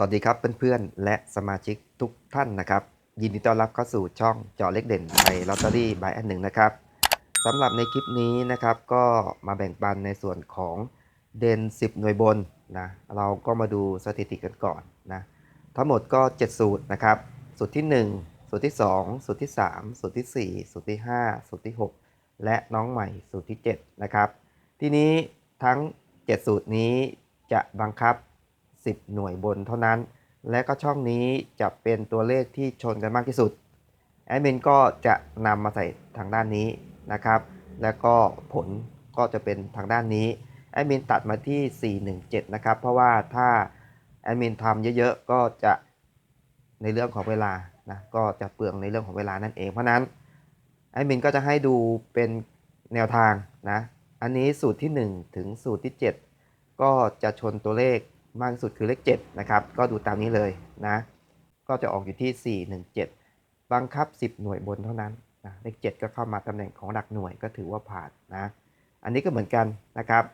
สวัสดีครับเพื่อนๆและสมาชิกทุกท่านนะครับ ยินดีต้อนรับเข้าสู่ช่องเจาะเล็กเด่นไทยลอตเตอรี่บายอันหนึ่งนะครับสำหรับในคลิปนี้นะครับ ก็มาแบ่งปันในส่วนของเด่น10 หน่วยบนนะเราก็มาดูสถิติกันก่อนนะทั้งหมดก็ 7 สูตรนะครับ สูตรที่ 1 สูตรที่ 2 สูตรที่ 3 สูตรทีสี่4 สูตรที่ 5 สูตรที่ 6 และน้องใหม่สูตรที่ 7 นะครับ ทีนี้ทั้ง 7 สูตรนี้จะบังคับ 10 หน่วยบนเท่านั้น และก็ช่องนี้จะเป็นตัวเลขที่ชนกันมากที่สุดแอดมินก็จะนำมาใส่ทางด้านนี้นะครับ แล้วก็ผลก็จะเป็นทางด้านนี้แอดมินตัดมาที่ 417 นะครับ เพราะว่าถ้าแอดมินทำเยอะๆ ก็จะในเรื่องของเวลานะก็จะเปลืองในเรื่องของเวลานั่นเองเพราะนั้นแอดมินก็จะให้ดูเป็นแนวทางนะ อันนี้สูตรที่ 1 ถึงสูตรที่ 7 ก็จะชนตัวเลข มากที่สุดคือเลข7นะครับ ก็ดูตามนี้เลยนะ ก็จะออกอยู่ที่ 417 บังคับ 10 หน่วยบนเท่านั้นนะเลข7ก็เข้ามาตำแหน่งของหลักหน่วยก็ถือว่าผ่านนะ อันนี้ก็เหมือนกันนะครับ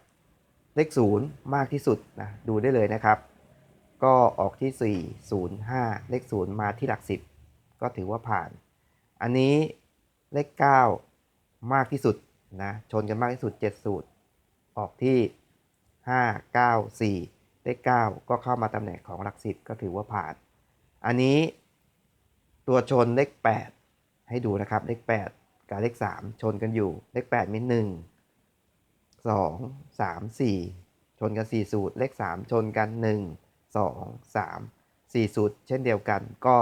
เลข 0 มากที่สุดนะดูได้เลยนะครับ ก็ออกที่ 4 0 5 เลข 0 มาที่หลัก 10 ก็ถือว่าผ่าน อันนี้เลข 9 มากที่สุดนะชนกันมากที่สุด7สูตรออกที่ 5 9 4 เลข 9 ก็เข้ามาตำแหน่งของหลัก10ก็ถือว่าผ่าน อันนี้ตัวชนเลข 8 ให้ดูนะครับ เลข 8 กับเลข 3 ชนกันอยู่ เลข 8 มี 1 2 3 4 ชนกัน 4 สูตร เลข 3 ชนกัน 1 2 3 4 สูตร เช่นเดียวกันก็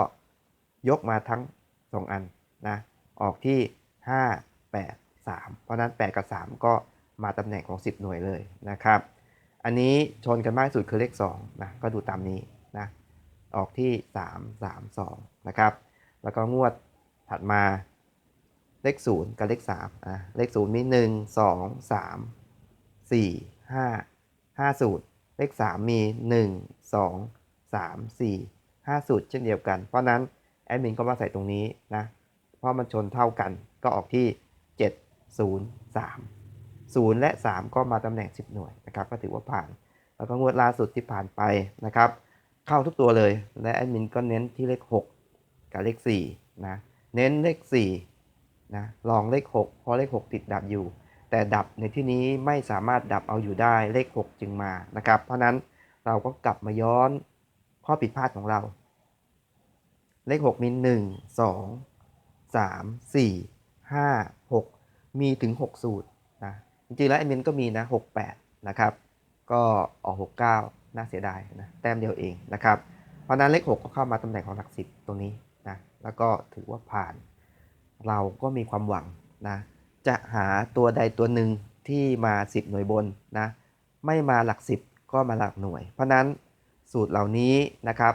ยกมาทั้ง 2 อันนะออกที่ 5 8 3 เพราะนั้น 8 กับ 3 ก็มาตำแหน่งของ 10 หน่วยเลยนะครับ อันนี้ชนกันมากที่สุดคือเลข2นะก็ดูตามนี้นะออกที่ 3 3 2นะครับแล้วก็งวดถัดมาเลข 0 กับเลข3อะเลข 0 มี 1 2 3 4 5 5สูตรเลข 3 มี 1 2 3 4 5สูตรเช่นเดียวกัน เพราะนั้นแอดมินก็มาใส่ตรงนี้นะเพราะมันชนเท่ากันก็ออกที่ 7 0 3 0 และ 3 ก็มาตำแหน่ง 10 หน่วยนะครับก็ถือว่าผ่าน แล้วก็งวดล่าสุดที่ผ่านไปนะครับ เข้าทุกตัวเลย และแอดมินก็เน้นที่เลข 6 กับเลข4นะเน้นเลข4นะลองเลข 6 เพราะเลข 6 ติดดับอยู่ แต่ดับในที่นี้ไม่สามารถดับเอาอยู่ได้เลข 6 จึงมานะครับ เพราะนั้นเราก็กลับมาย้อนข้อผิดพลาดของเรา เลข 6 มี 1 2 3 4 5 6 มีถึง 6 สูตร จริงๆแล้วแอดมินก็มีนะ68 นะครับ ก็ออก 69 น่าเสียดายนะ แต้มเดียวเองนะครับ เพราะนั้นเลข 6 ก็เข้ามาตำแหน่งของหลักสิบตรงนี้นะ แล้วก็ถือว่าผ่าน เราก็มีความหวังนะ จะหาตัวใดตัวหนึ่งที่มา 10 หน่วยบนนะ ไม่มาหลัก 10 ก็มาหลักหน่วย เพราะนั้นสูตรเหล่านี้นะครับ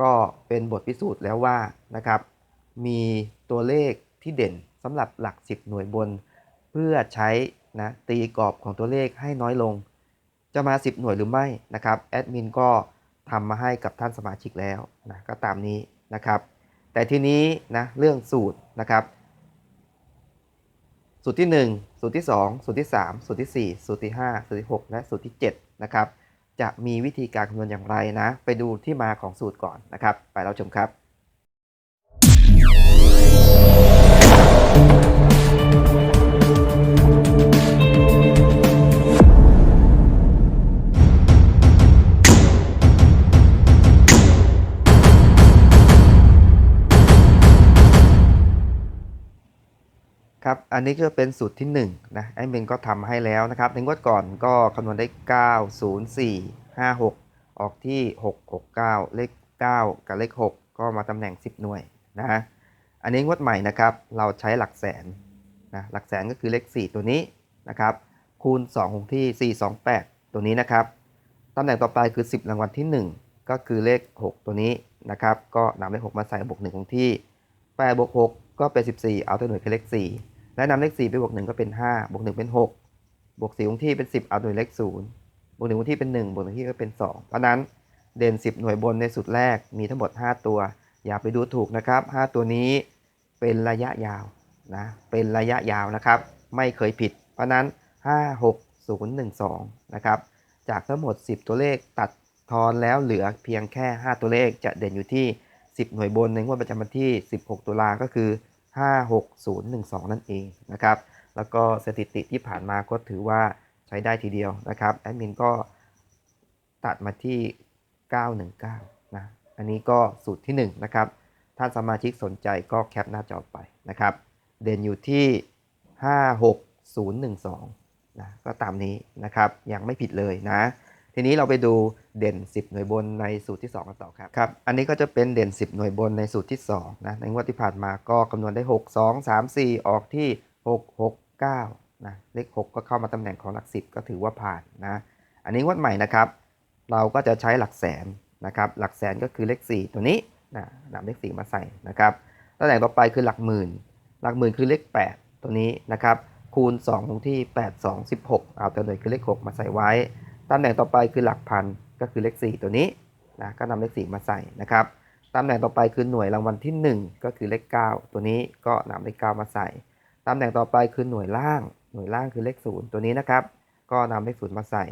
ก็เป็นบทพิสูจน์แล้วว่านะครับ มีตัวเลขที่เด่นสำหรับหลัก 10 หน่วยบน เพื่อใช้ นะตีกรอบของตัวเลขให้น้อยลง จะมา 10 หน่วยหรือไม่นะครับแอดมินก็ทำมาให้กับท่านสมาชิกแล้วนะก็ตามนี้นะครับ แต่ทีนี้นะเรื่องสูตรนะครับ สูตรที่ 1 สูตรที่ 2 สูตรที่ 3 สูตรทีสี่4 สูตรที่ 5 สูตรที่ 6 และสูตรที่ 7 นะครับ จะมีวิธีการคำนวณอย่างไรนะ ไปดูที่มาของสูตรก่อนนะครับ ไปเราชมครับ ครับ อันนี้ก็เป็นสูตรที่1นะแอดมินก็ทำให้แล้วนะครับ ในงวดก่อนก็คำนวณได้ 9 0 4 5 6 ออกที่ 6 6 9 เลข 9 กับเลข 6 ก็มาตำแหน่ง 10 หน่วยนะฮะ อันนี้งวดใหม่นะครับ เราใช้หลักแสนนะ หลักแสนก็คือเลข 4 ตัวนี้นะครับ คูณ2คงที่ 4 2 8 ตัวนี้นะครับ ตำแหน่งต่อไปคือ 10 รางวัลที่ 1 ก็คือเลข 6 ตัวนี้นะครับ ก็นำเลข 6 มาใส่บวก1คงที่8บวก6ก็เป็น 14 เอาตัวหน่วยคือเลข4 และนำเลข4ไปบวก1ก็เป็น 5 บวก 1 เป็น 6 บวก4คงที่เป็น 10 เอาตัวหน่วยเลข0บวก1คงที่เป็น 1 บวก1ที่ก็เป็น 2 เพราะนั้นเด่น 10 หน่วยบนในสุดแรกมีทั้งหมด 5 ตัว อย่าไปดูถูกนะครับ 5 ตัวนี้เป็นระยะยาวนะเป็นระยะยาวนะครับ ไม่เคยผิด เพราะนั้น 5 6 0 1 2 นะครับ จากทั้งหมด 10 ตัวเลขตัดทอนแล้วเหลือเพียงแค่ 5 ตัวเลขจะเด่นอยู่ที่ 10 หน่วยบนในงวดประจำวันที่ 16 ตุลาก็คือ 56012 นั่นเองนะครับแล้วก็สถิติที่ผ่านมาก็ถือว่าใช้ได้ทีเดียวนะครับแอดมินก็ตัดมาที่ 919 นะ อันนี้ก็สูตรที่ 1 นะครับ ท่านสมาชิกสนใจก็แคปหน้าจอไปนะครับ เด่นอยู่ที่ 56012 นะ ก็ตามนี้นะครับ ยังไม่ผิดเลยนะ ทีนี้เราไปดูเด่น 10 หน่วยบนในสูตรที่ 2 กันต่อครับครับ อันนี้ก็จะเป็นเด่น 10 หน่วยบนในสูตรที่2นะในงวดที่ผ่านมาก็คำนวณได้ 6 2 3 4 ออกที่ 6 6 9นะเลข 6 ก็เข้ามาตำแหน่งของหลัก 10 ก็ถือว่าผ่านนะอันนี้งวดใหม่นะครับ เราก็จะใช้หลักแสนนะครับหลักแสนก็คือเลข 4 ตัวนี้นะนำเลข 4 มาใส่นะครับตำแหน่งต่อไปคือหลักหมื่น หลักหมื่นคือเลข 8 ตัวนี้นะครับคูณ2คงที่ 8 2 16 เอาตัวหน่วยคือเลข 6 มาใส่ไว้ ตำแหน่งต่อไปคือหลักพันก็คือเลข 4 ตัวนี้นะก็นำเลข 4 มาใส่นะครับตำแหน่งต่อไปคือหน่วยรางวัลที่ 1 ก็คือเลข 9 ตัวนี้ก็นำเลข 9 มาใส่ตำแหน่งต่อไปคือหน่วยล่าง หน่วยล่างคือเลข 0 ตัวนี้นะครับ ก็นำเลข 0 มาใส่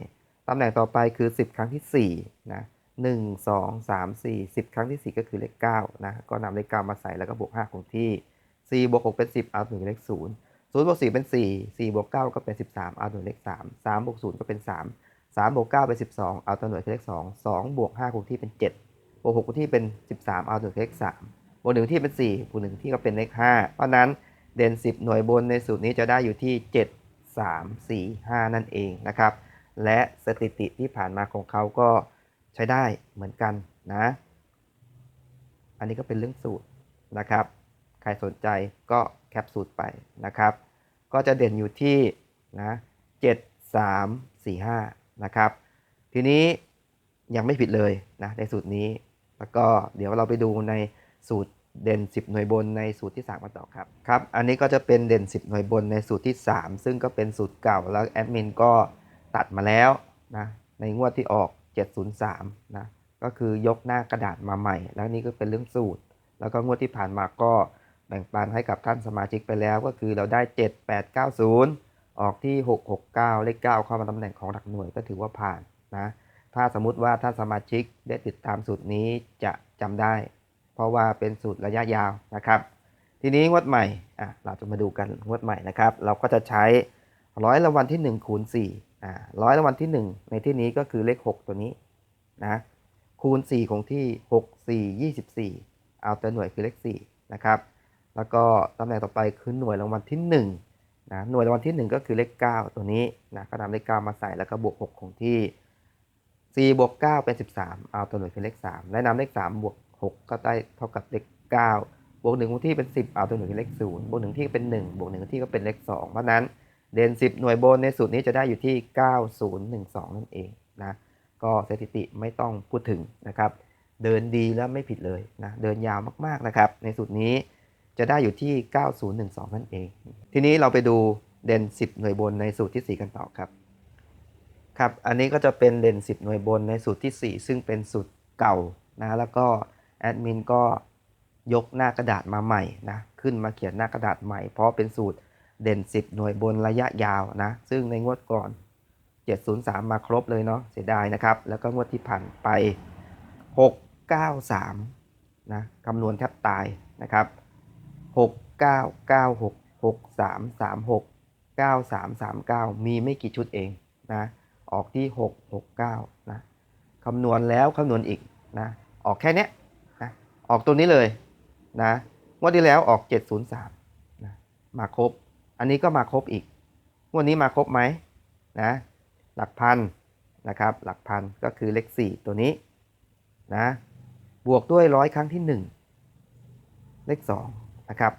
ตำแหน่งต่อไปคือ 10 ครั้งที่4นะ1 2 3 4 10 ครั้งที่ 4 ก็คือเลข9นะก็นำเลข9มาใส่แล้วก็บวก 5 คงที่ 4 บวก 6 เป็น 10 เอาหน่วเลข 0 0บวก4เป็น 4 4บวก9ก็เป็น 13 เอาหน่วเลข 3 3บวก0ก็เป็น 3 3บวก9เป็น 12 เอาตัวหน่วยคือเลข2 2บวก5คงที่เป็น 7บวก6คงที่เป็น 13 เอาหน่วยคือเลข3บวก1ที่เป็น4บวก1ที่ก็เป็นเลข5เพราะนั้นเด่น 10 หน่วยบนในสูตรนี้จะได้อยู่ที่ 7 3 4 5 นั่นเองนะครับ และสถิติที่ผ่านมาของเขาก็ใช้ได้เหมือนกันนะ อันนี้ก็เป็นเรื่องสูตรนะครับ ใครสนใจก็แคปสูตรไปนะครับ ก็จะเด่นอยู่ที่นะ 7 3 4 5 นะครับ ทีนี้ยังไม่ผิดเลยนะในสูตรนี้ แล้วก็เดี๋ยวเราไปดูในสูตรเด่น 10 หน่วยบนในสูตรที่ 3 กันต่อครับครับ อันนี้ก็จะเป็นเด่น 10 หน่วยบนในสูตรที่ 3 ซึ่งก็เป็นสูตรเก่าแล้วแอดมินก็ตัดมาแล้วนะในงวดที่ออก 703นะก็คือยกหน้ากระดาษมาใหม่ แล้วนี่ก็เป็นเรื่องสูตร แล้วก็งวดที่ผ่านมาก็แบ่งปันให้กับท่านสมาชิกไปแล้ว ก็คือเราได้ 7890 ออกที่ 669 เลข 9 เข้ามาตำแหน่งของหลักหน่วยก็ถือว่าผ่านนะ ถ้าสมมุติว่าท่านสมาชิกได้ติดตามสูตรนี้จะจำได้ เพราะว่าเป็นสูตรระยะยาวนะครับ ทีนี้งวดใหม่อะเราจะมาดูกันงวดใหม่นะครับ เราก็จะใช้ร้อยรางวัลที่1คูณ4อ่าร้อยรางวัลที่ 1 ในที่นี้ก็คือเลข 6 ตัวนี้นะคูณ 4 ของที่ 6 4 24 เอาตัวหน่วยคือเลข4นะครับแล้วก็ตำแหน่งต่อไปคือหน่วยรางวัลที่ 1 นะหน่วยรางวัลที่ 1 ก็คือเลข 9 ตัวนี้นะก็นำเลข 9 มาใส่แล้วก็บวก6ของที่ 4 บวก 9 เป็น 13 เอาตัวหน่วยคือเลข 3 และนำเลข 3 บวก 6 ก็ได้เท่ากับเลข 9 บวก1คงที่เป็น 10 เอาตัวหน่วยคือเลข 0 บวก1ที่เป็น 1 บวก1ที่ก็เป็นเลข 2 เพราะนั้นเด่น 10 หน่วยบนในสูตรนี้จะได้อยู่ที่ 9012 นั่นเองนะก็สถิติไม่ต้องพูดถึงนะครับ เดินดีแล้วไม่ผิดเลยนะเดินยาวมากๆนะครับ ในสูตรนี้ จะได้อยู่ที่ 9012 นั่นเอง ทีนี้เราไปดูเด่น 10 หน่วยบนในสูตรที่ 4 กันต่อครับ ครับ อันนี้ก็จะเป็นเด่น 10 หน่วยบนในสูตรที่ 4 ซึ่งเป็นสูตรเก่านะ แล้วก็แอดมินก็ยกหน้ากระดาษมาใหม่นะ ขึ้นมาเขียนหน้ากระดาษใหม่ เพราะเป็นสูตรเด่น 10 หน่วยบนระยะยาวนะ ซึ่งในงวดก่อน 703 มาครบเลยเนาะ เสียดายนะครับ แล้วก็งวดที่ผ่านไป 693 นะ คำนวณแทบตายนะครับ 6996 6336 9339 มีไม่กี่ชุดเองนะออกที่ 669นะคำนวณแล้วคำนวณอีกนะออกแค่นี้นะออกตัวนี้เลยนะงวดที่แล้วออก 703นะมาครบ อันนี้ก็มาครบอีกงวดนี้มาครบไหมนะหลักพันนะครับหลักพันก็คือเลข 4 ตัวนี้นะบวกด้วยร้อยครั้งที่ 1 เลข 2 นะครับ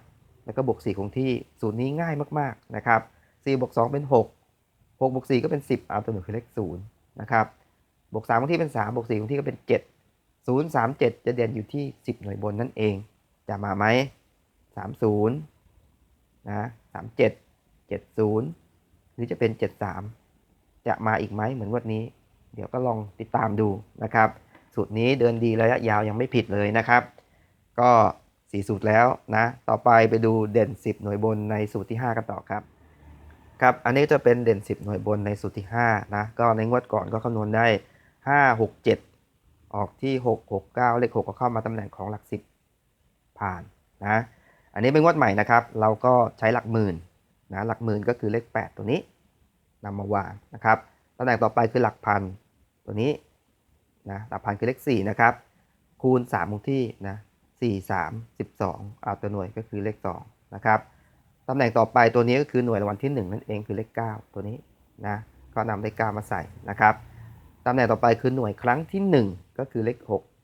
แล้วก็บวก4คงที่สูตรนี้ง่ายมากๆนะครับ4บวก2เป็น 6 6บวก4ก็เป็น 10เอาตัวหนึ่งคือเลข0นะครับบวก3คงที่เป็น 3 บวก4คงที่ก็เป็น 7 0 3 7 จะเด่นอยู่ที่ 10 หน่วยบนนั่นเอง จะมาไหม30นะ37 70 หรือจะเป็น 73 จะมาอีกไหมเหมือนวันนี้ เดี๋ยวก็ลองติดตามดูนะครับ สูตรนี้เดินดีระยะยาวยังไม่ผิดเลยนะครับ ก็ สีสูตรแล้วนะ ต่อไปไปดูเด่น 10 หน่วยบนในสูตรที่ 5 กันต่อครับ ครับ อันนี้จะเป็นเด่น 10 หน่วยบนในสูตรที่5นะ ก็ในงวดก่อนก็คำนวณได้ 5 6 7 ออกที่ 6 6 9 เลข 6 ก็เข้ามาตำแหน่งของหลัก 10 ผ่านนะ อันนี้เป็นงวดใหม่นะครับ เราก็ใช้หลักหมื่นนะ หลักหมื่นก็คือเลข 8 ตัวนี้นำมาวางนะครับตำแหน่งต่อไปคือหลักพันตัวนี้นะหลักพันคือเลข4นะครับคูณ3คงที่นะ 4 3 12เอาตัวหน่วยก็คือเลข2นะครับตำแหน่งต่อไปตัวนี้ก็คือหน่วยรางวัลที่ 1 นั่นเองคือเลข 9 ตัวนี้นะก็นำเลข 9 มาใส่นะครับตำแหน่งต่อไปคือหน่วยครั้งที่ 1 ก็คือเลข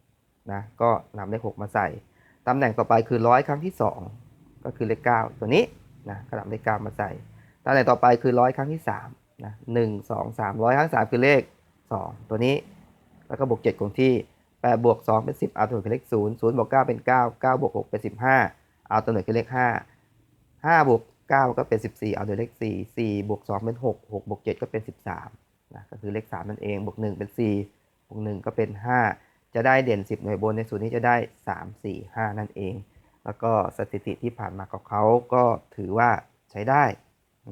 6นะก็นำเลข 6 มาใส่ตำแหน่งต่อไปคือร้อยครั้งที่ 2 ก็คือเลข 9 ตัวนี้นะก็นำเลข 9 มาใส่ตำแหน่งต่อไปคือร้อยครั้งที่3นะหนึ่งสองสามร้อยครั้งสามคือเลข 2 ตัวนี้ แล้วก็บวก7คงที่ 8บวก2เป็น 10 เอาตัวหน่วยคือเลข0 0บวก9เป็น 9 9บวก6เป็น 15 เอาตัวหน่วยคือเลข 5 5บวก9ก็เป็น 14 เอาตัวเลข 4 4บวก2เป็น 6 6บวก7ก็เป็น 13นะก็คือเลข 3 นั่นเอง บวก 1 เป็น 4 บวก 1 ก็เป็น 5 จะได้เด่น 10 หน่วยบนในสูตรนี้จะได้ 3 4 5 นั่นเอง แล้วก็สถิติที่ผ่านมาของเขาก็ถือว่าใช้ได้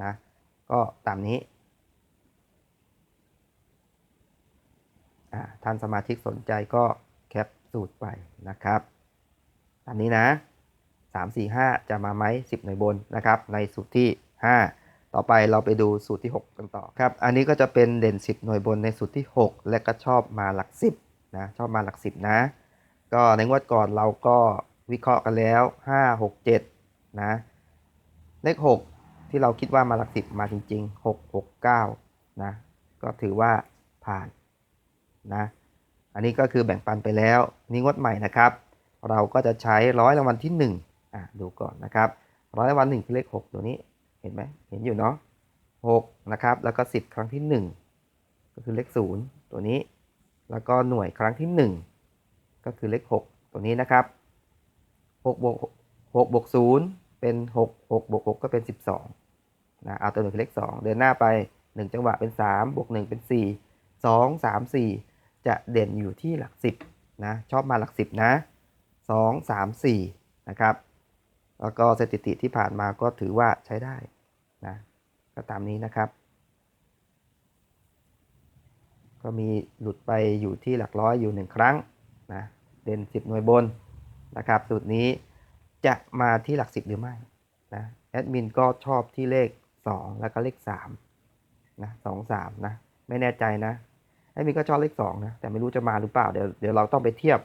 นะ ก็ตามนี้อ่า ท่านสมาชิกสนใจก็แคปสูตรไปนะครับตามนี้นะ 3 4 5 จะมาไหม10 หน่วยบนนะครับ ในสูตรที่ 5 ต่อไปเราไปดูสูตรที่ 6 กันต่อครับ อันนี้ก็จะเป็นเด่น 10 หน่วยบนในสูตรที่ 6 และก็ชอบมาหลัก 10นะชอบมาหลัก 10 นะ ก็ในงวดก่อนเราก็วิเคราะห์กันแล้ว 5 6 7นะเลข 6 ที่เราคิดว่ามาหลัก 10 มาจริง ๆ 6 6 9นะก็ถือว่าผ่าน นะอันนี้ก็คือแบ่งปันไปแล้วนี่งวดใหม่นะครับ เราก็จะใช้ร้อยรางวัลที่1อะดูก่อนนะครับร้อยรางวัลหนึ่งคือเลข 6 ตัวนี้เห็นไหมเห็นอยู่เนาะ6นะครับแล้วก็ 10 ครั้งที่ 1 ก็คือเลข 0 ตัวนี้ แล้วก็หน่วยครั้งที่ 1 ก็คือเลข 6 ตัวนี้นะครับ6บวก6บวก0เป็น 6 6บวก6ก็เป็น 12นะเอาตัวหนึ่งคือเลข 2 เดินหน้าไป 1 จังหวะเป็น 3 บวก 1 เป็น 4 2 3 4 จะเด่นอยู่ที่หลัก 10นะชอบมาหลัก 10 นะ 2 3 4 นะครับ แล้วก็สถิติที่ผ่านมาก็ถือว่าใช้ได้นะก็ตามนี้นะครับ ก็มีหลุดไปอยู่ที่หลักร้อยอยู่ 1 ครั้งนะเด่น 10 หน่วยบนนะครับสูตรนี้จะมาที่หลัก 10 หรือไม่นะแอดมินก็ชอบที่เลข 2 แล้วก็เลข3นะ2 3นะไม่แน่ใจนะ แอดมินก็ชอบเลข2นะ แต่ไม่รู้จะมาหรือเปล่า เดี๋ยวเดี๋ยวเราต้องไปเทียบ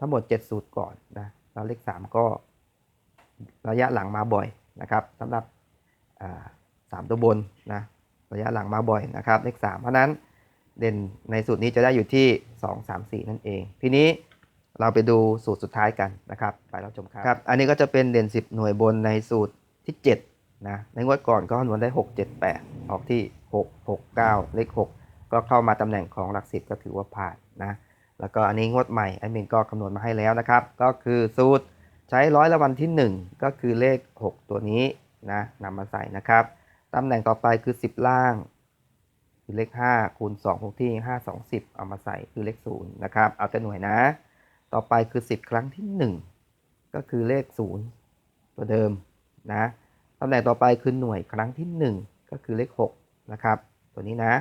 ทั้งหมด 7 สูตรก่อนนะแล้วเลข 3 ก็ระยะหลังมาบ่อยนะครับสำหรับสามตัวบนนะระยะหลังมาบ่อยนะครับ เลข 3 เพราะนั้นเด่นในสูตรนี้จะได้อยู่ที่ 2 3 4 นั่นเอง ทีนี้เราไปดูสูตรสุดท้ายกันนะครับไปเราชมครับครับ อันนี้ก็จะเป็นเด่น 10 หน่วยบนในสูตรที่7นะในงวดก่อนก็คำนวณได้ 6 7 8 ออกที่ 6 6 9 เลข 6 ก็เข้ามาตำแหน่งของหลัก10ก็ถือว่าผ่านนะแล้วก็อันนี้งวดใหม่แอดมินก็คำนวณมาให้แล้วนะครับ ก็คือสูตรใช้ร้อยละวันที่ 1 ก็คือเลข 6 ตัวนี้นะนำมาใส่นะครับตำแหน่งต่อไปคือ 10 ล่างคือเลข 5 คูณ2คงที่ 5 2 10 เอามาใส่คือเลข0นะครับ เอาแต่หน่วยนะ ต่อไปคือ 10 ครั้งที่ 1 ก็คือเลข 0 ตัวเดิมนะตำแหน่งต่อไปคือหน่วยครั้งที่ 1 ก็คือเลข6นะครับ ตัวนี้นะ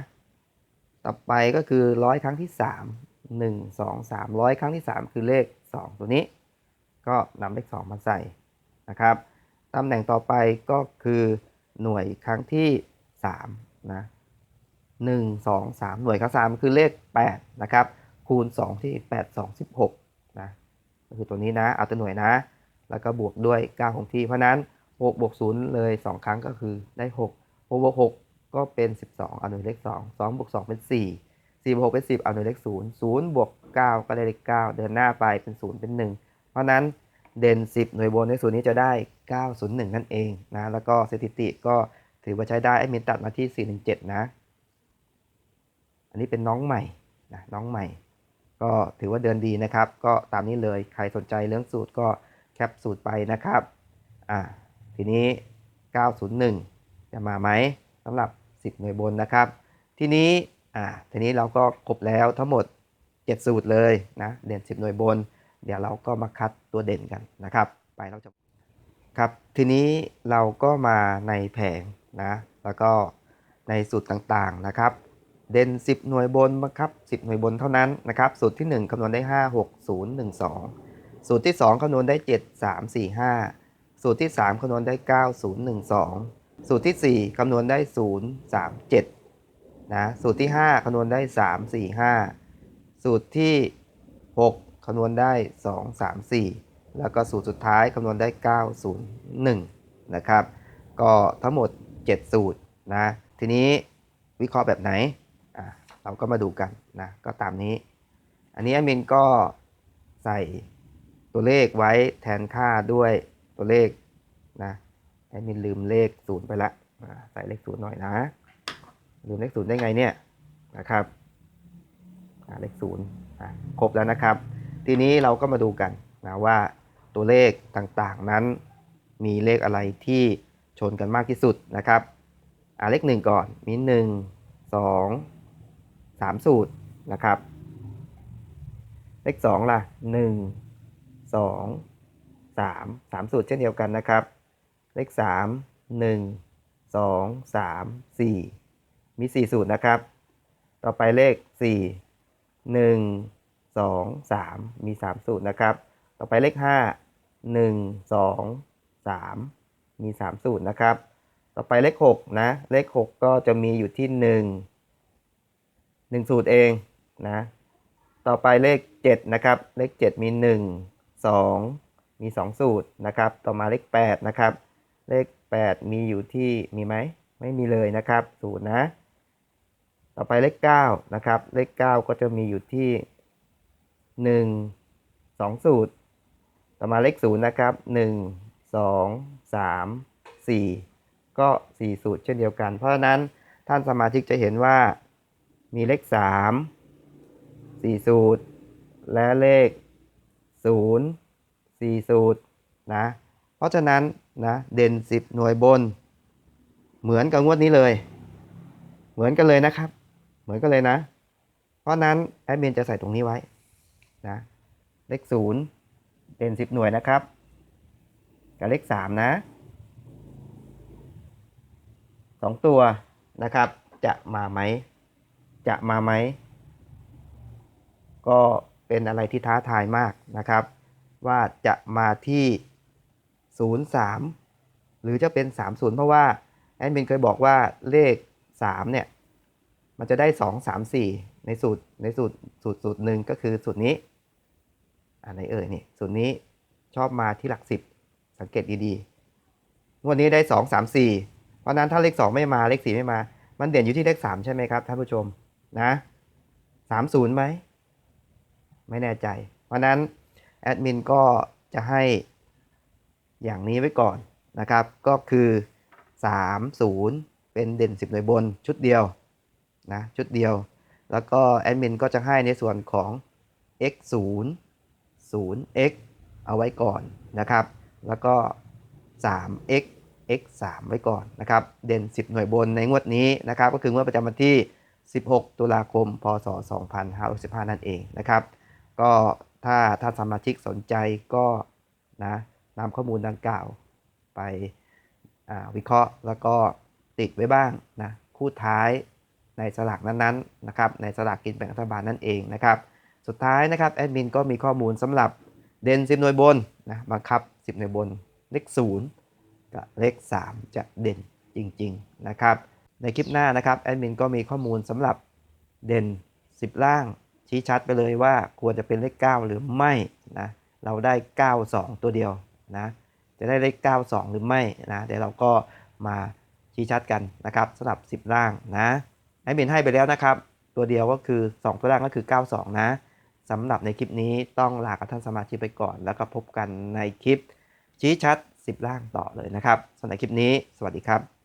ต่อไปก็คือร้อยครั้งที่ 3 1 2 3ร้อยครั้งที่ 3 คือเลข 2 ตัวนี้ ก็นำเลข 2 มาใส่นะครับตำแหน่งต่อไปก็คือหน่วยครั้งที่3นะ1 2 3 หน่วยครั้ง 3 คือเลข 8 นะครับ คูณ 2 ที่ 8 2 16นะก็คือตัวนี้นะเอาตัวหน่วยนะ แล้วก็บวกด้วย9คงที่ เพราะนั้น6บวก0เลย 2 ครั้งก็คือได้ 6 6บวก6 ก็เป็น 12 เอาหน่วยเลข 2 2บวก2เป็น 4 4บวก6เป็น 10 เอาหน่วยเลข 0 0บวก9 ก็ได้เลข 9 เดินหน้าไปเป็น 0 เป็น 1 เพราะนั้นเด่น 10 หน่วยบนในสูตรนี้จะได้ 901 นั่นเองนะ แล้วก็สถิติก็ถือว่าใช้ได้ไอ้มินตัดมาที่ 417 นะ อันนี้เป็นน้องใหม่นะน้องใหม่ ก็ถือว่าเดินดีนะครับ ก็ตามนี้เลย ใครสนใจเรื่องสูตรก็แคปสูตรไปนะครับ อ่า ทีนี้ 901 จะมาไหมสำหรับ 10 หน่วยบนนะครับ ทีนี้อ่าทีนี้เราก็ครบแล้วทั้งหมด 7 สูตรเลยนะเด่น 10 หน่วยบน เดี๋ยวเราก็มาคัดตัวเด่นกันนะครับ ไปเราจะครับทีนี้เราก็มาในแผงนะแล้วก็ในสูตรต่างๆนะครับ เด่น 10 หน่วยบนบังคับ 10 หน่วยบนเท่านั้นนะครับ สูตรที่ 1 คำนวณได้ 5 6 0 1 2 สูตรที่ 2 คำนวณได้ 7 3 4 5 สูตรที่ 3 คำนวณได้ 9 0 1 2 สูตรทีสี่ 4 คำนวณได้ 0 3 7 นะ สูตรที่ 5 คำนวณได้ 3 4 5 สูตรที่ 6 คำนวณได้ 2 3 4 แล้วก็สูตรสุดท้ายคำนวณได้ 9 0 1 นะครับ ก็ทั้งหมด 7 สูตรนะ ทีนี้วิเคราะห์แบบไหน อะ เราก็มาดูกันนะ ก็ตามนี้ อันนี้แอดมินก็ใส่ตัวเลขไว้แทนค่าด้วยตัวเลขนะ แอดมินลืมเลขศูนย์ไปละใส่เลขศูนย์หน่อยนะ ลืมเลขศูนย์ได้ไงเนี่ยนะครับเลขศูนย์ครบแล้วนะครับ ทีนี้เราก็มาดูกันนะว่าตัวเลขต่างๆนั้น มีเลขอะไรที่ชนกันมากที่สุดนะครับเลขหนึ่งก่อนมี1 2 3สูตรนะครับ เลข2ล่ะ1 2 3 3สูตรเช่นเดียวกันนะครับ เลข 3 1 2 3 4 มี 4 สูตรนะครับ ต่อไปเลข 4 1 2 3 มี 3 สูตรนะครับ ต่อไปเลข 5 1 2 3 มี 3 สูตรนะครับ ต่อไปเลข 6 นะ เลข 6 ก็จะมีอยู่ที่ 1 1 สูตรเองนะ ต่อไปเลข 7 นะครับ เลข 7 มี 1 2 มี 2 สูตรนะครับ ต่อมาเลข 8 นะครับ เลข 8 มีอยู่ที่มีไหมไม่มีเลยนะครับสูตรนะ ต่อไปเลข9นะครับ เลข 9 ก็จะมีอยู่ที่ 1 2 สูตร ต่อมาเลข 0 นะครับ 1 2 3 4 ก็ 4 สูตรเช่นเดียวกัน เพราะฉะนั้นท่านสมาชิกจะเห็นว่ามีเลข 3 4 สูตร และเลข 0 4 สูตรนะ เพราะฉะนั้น นะเด่น 10 หน่วยบน เหมือนกับงวดนี้เลย เหมือนกันเลยนะครับ เหมือนกันเลยนะ เพราะนั้นแอดมินจะใส่ตรงนี้ไว้นะเลข0เด่น 10 หน่วยนะครับ กับเลข 3 นะ 2 ตัวนะครับ จะมาไหม จะมาไหม ก็เป็นอะไรที่ท้าทายมากนะครับ ว่าจะมาที่ 03 หรือจะเป็น 30 เพราะว่าแอดมินเคยบอกว่าเลข 3 เนี่ย มันจะได้ 2 3 4 ในสูตรในสูตรสูตรสูตรหนึ่งก็คือสูตรนี้อ่าไหนเอ่ยนี่สูตรนี้ชอบมาที่หลัก 10 สังเกตดีๆวดนี้ได้ 2 3 4 เพราะฉะนั้นถ้าเลข 2 ไม่มาเลข 4 ไม่มา มันเด่นอยู่ที่เลข 3 ใช่ไหมครับท่านผู้ชมนะ30ไหมไม่แน่ใจ เพราะนั้นแอดมินก็จะให้ อย่างนี้ไว้ก่อนนะครับ ก็คือ 30 เป็นเด่น 10 หน่วยบนชุดเดียวนะชุดเดียว แล้วก็แอดมินก็จะให้ในส่วนของ x 0 0 x เอาไว้ก่อนนะครับ แล้วก็ 3x x 3ไว้ก่อนนะครับ เด่น 10 หน่วยบนในงวดนี้นะครับ ก็คืองวดประจำวันที่ 16 ตุลาคม พศ 2515นั่นเองนะครับ ก็ถ้าถ้าสมาชิกสนใจก็นะ นำข้อมูลดังกล่าวไปวิเคราะห์แล้วก็ติดไว้บ้างนะคู่ท้ายในสลากนั้นๆนะครับในสลากกินแบ่งรัฐบาลนั่นเองนะครับสุดท้ายนะครับแอดมินก็มีข้อมูลสำหรับเด่น10 หน่วยบนนะบังคับ 10 หน่วยบนเลข0กับเลข3 จะเด่นจริงๆนะครับในคลิปหน้านะครับแอดมินก็มีข้อมูลสำหรับเด่น 10 ล่างชี้ชัดไปเลยว่าควรจะเป็นเลข 9 หรือไม่นะเราได้ 92 ตัวเดียว นะจะได้เลข 92 หรือไม่นะเดี๋ยวเราก็มาชี้ชัดกันนะครับสำหรับ 10 ล่างนะแอดมินให้ไปแล้วนะครับ ตัวเดียวก็คือ 2 ตัวล่างก็คือ 92 นะสำหรับในคลิปนี้ต้องลากับท่านสมาชิกไปก่อน แล้วก็พบกันในคลิปชี้ชัด 10 ล่างต่อเลยนะครับสำหรับคลิปนี้ สวัสดีครับ